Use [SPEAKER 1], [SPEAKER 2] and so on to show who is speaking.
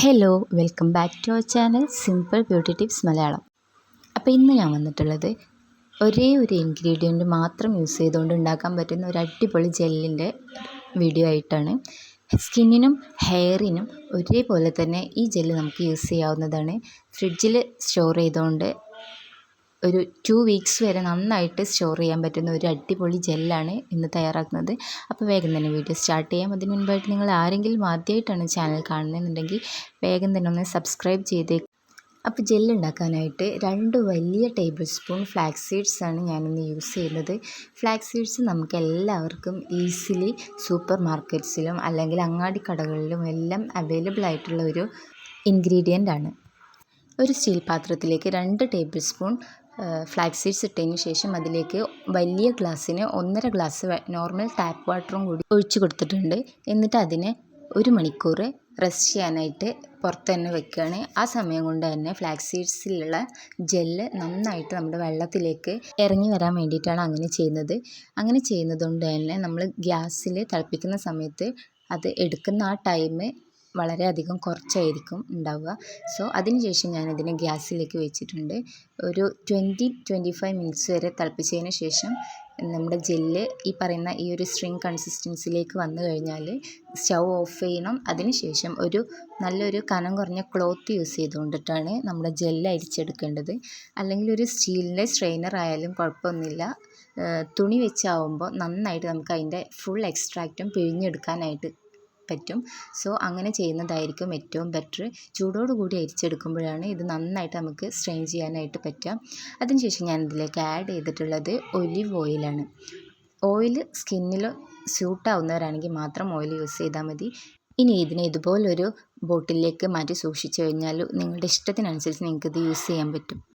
[SPEAKER 1] Hello welcome back to our channel simple beauty tips Malayalam അപ്പോൾ ഇന്ന് ഞാൻ വന്നിട്ടുള്ളത് ഒരേ ഒരു ഇൻഗ്രീഡിയന്റ് മാത്രം യൂസ് ചെയ്തുകൊണ്ട് ഉണ്ടാക്കാൻ പറ്റുന്ന ഒരു അടിപൊളി ജെല്ലിന്റെ വീഡിയോ ആയിട്ടാണ്. സ്കിന്നിനും ഹെയറിനും ഒരേപോലെ തന്നെ ഈ ജെല്ല് നമുക്ക് യൂസ് ചെയ്യാവുന്നതാണ്. ഫ്രിഡ്ജിൽ സ്റ്റോർ ചെയ്തുകൊണ്ട് ഒരു ടു വീക്സ് വരെ നന്നായിട്ട് സ്റ്റോർ ചെയ്യാൻ പറ്റുന്ന ഒരു അടിപൊളി ജെല്ലാണ് ഇന്ന് തയ്യാറാക്കുന്നത്. അപ്പോൾ വേഗം തന്നെ വീഡിയോ സ്റ്റാർട്ട് ചെയ്യാം. അതിന് മുൻപായിട്ട് നിങ്ങൾ ആരെങ്കിലും ആദ്യമായിട്ടാണ് ചാനൽ കാണുന്നതെന്നുണ്ടെങ്കിൽ വേഗം തന്നെ ഒന്ന് സബ്സ്ക്രൈബ് ചെയ്തേ അപ്പോൾ ജെല്ല് ഉണ്ടാക്കാനായിട്ട് രണ്ട് വലിയ ടേബിൾ സ്പൂൺ ഫ്ലാക്സ് സീഡ്സ് ആണ് ഞാനിന്ന് യൂസ് ചെയ്യുന്നത്. ഫ്ലാക്സ് സീഡ്സ് നമുക്ക് എല്ലാവർക്കും ഈസിലി സൂപ്പർ മാർക്കറ്റ്സിലും അല്ലെങ്കിൽ അങ്ങാടി കടകളിലും എല്ലാം അവൈലബിൾ ആയിട്ടുള്ള ഒരു ഇൻഗ്രീഡിയന്റ് ആണ്. ഒരു സ്റ്റീൽ പാത്രത്തിലേക്ക് രണ്ട് ടേബിൾ സ്പൂൺ ഫ്ലാക്സ് സീഡ്സ് ഇട്ടതിന് ശേഷം അതിലേക്ക് വലിയ ഗ്ലാസ്സിന് ഒന്നര ഗ്ലാസ് നോർമൽ ടാപ്പ് വാട്ടറും കൂടി ഒഴിച്ചു കൊടുത്തിട്ടുണ്ട്. എന്നിട്ട് അതിനെ ഒരു മണിക്കൂർ റെസ്റ്റ് ചെയ്യാനായിട്ട് പുറത്ത് തന്നെ വെക്കുകയാണ്. ആ സമയം കൊണ്ട് തന്നെ ഫ്ലാക്സ് സീഡ്സിലുള്ള ജെല്ല് നന്നായിട്ട് നമ്മുടെ വെള്ളത്തിലേക്ക് ഇറങ്ങി വരാൻ വേണ്ടിയിട്ടാണ് അങ്ങനെ ചെയ്യുന്നത്. അങ്ങനെ ചെയ്യുന്നത് കൊണ്ട് തന്നെ നമ്മൾ ഗ്യാസിൽ തിളപ്പിക്കുന്ന സമയത്ത് അത് എടുക്കുന്ന ആ ടൈം വളരെയധികം കുറച്ചായിരിക്കും ഉണ്ടാവുക. സോ അതിന് ശേഷം ഞാനതിനെ ഗ്യാസിലേക്ക് വെച്ചിട്ടുണ്ട്. ഒരു ട്വന്റി ട്വന്റി ഫൈവ് മിനിറ്റ്സ് വരെ തിളപ്പിച്ചതിന് ശേഷം നമ്മുടെ ജെല്ല് ഈ പറയുന്ന ഈ ഒരു സ്ട്രിങ് കൺസിസ്റ്റൻസിലേക്ക് വന്നു കഴിഞ്ഞാൽ സ്റ്റൗ ഓഫ് ചെയ്യണം. അതിന് ശേഷം ഒരു നല്ലൊരു കനം കുറഞ്ഞ ക്ലോത്ത് യൂസ് ചെയ്തുകൊണ്ടിട്ടാണ് നമ്മുടെ ജെല്ല് അരിച്ചെടുക്കേണ്ടത്. അല്ലെങ്കിൽ ഒരു സ്റ്റീലിന്റെ സ്ട്രെയിനർ ആയാലും കുഴപ്പമൊന്നുമില്ല. തുണി വെച്ചാവുമ്പോൾ നന്നായിട്ട് നമുക്ക് അതിന്റെ ഫുൾ എക്സ്ട്രാക്റ്റും പിഴിഞ്ഞെടുക്കാനായിട്ട് പറ്റും. സോ അങ്ങനെ ചെയ്യുന്നതായിരിക്കും ഏറ്റവും ബെറ്റർ ചൂടോടുകൂടി അരിച്ചെടുക്കുമ്പോഴാണ് ഇത് നന്നായിട്ട് നമുക്ക് സ്ട്രെയിൻ ചെയ്യാനായിട്ട് പറ്റുക. അതിനുശേഷം ഞാൻ ഇതിലേക്ക് ആഡ് ചെയ്തിട്ടുള്ളത് ഒലിവ് ഓയിലാണ്. ഓയിൽ സ്കിന്നിൽ സ്യൂട്ടാവുന്നവരാണെങ്കിൽ മാത്രം ഓയിൽ യൂസ് ചെയ്താൽ മതി. ഇനി ഇതിനെ ഇതുപോലൊരു ബോട്ടിലേക്ക് മാറ്റി സൂക്ഷിച്ചു കഴിഞ്ഞാൽ നിങ്ങളുടെ ഇഷ്ടത്തിനനുസരിച്ച് നിങ്ങൾക്ക് ഇത് യൂസ് ചെയ്യാൻ പറ്റും.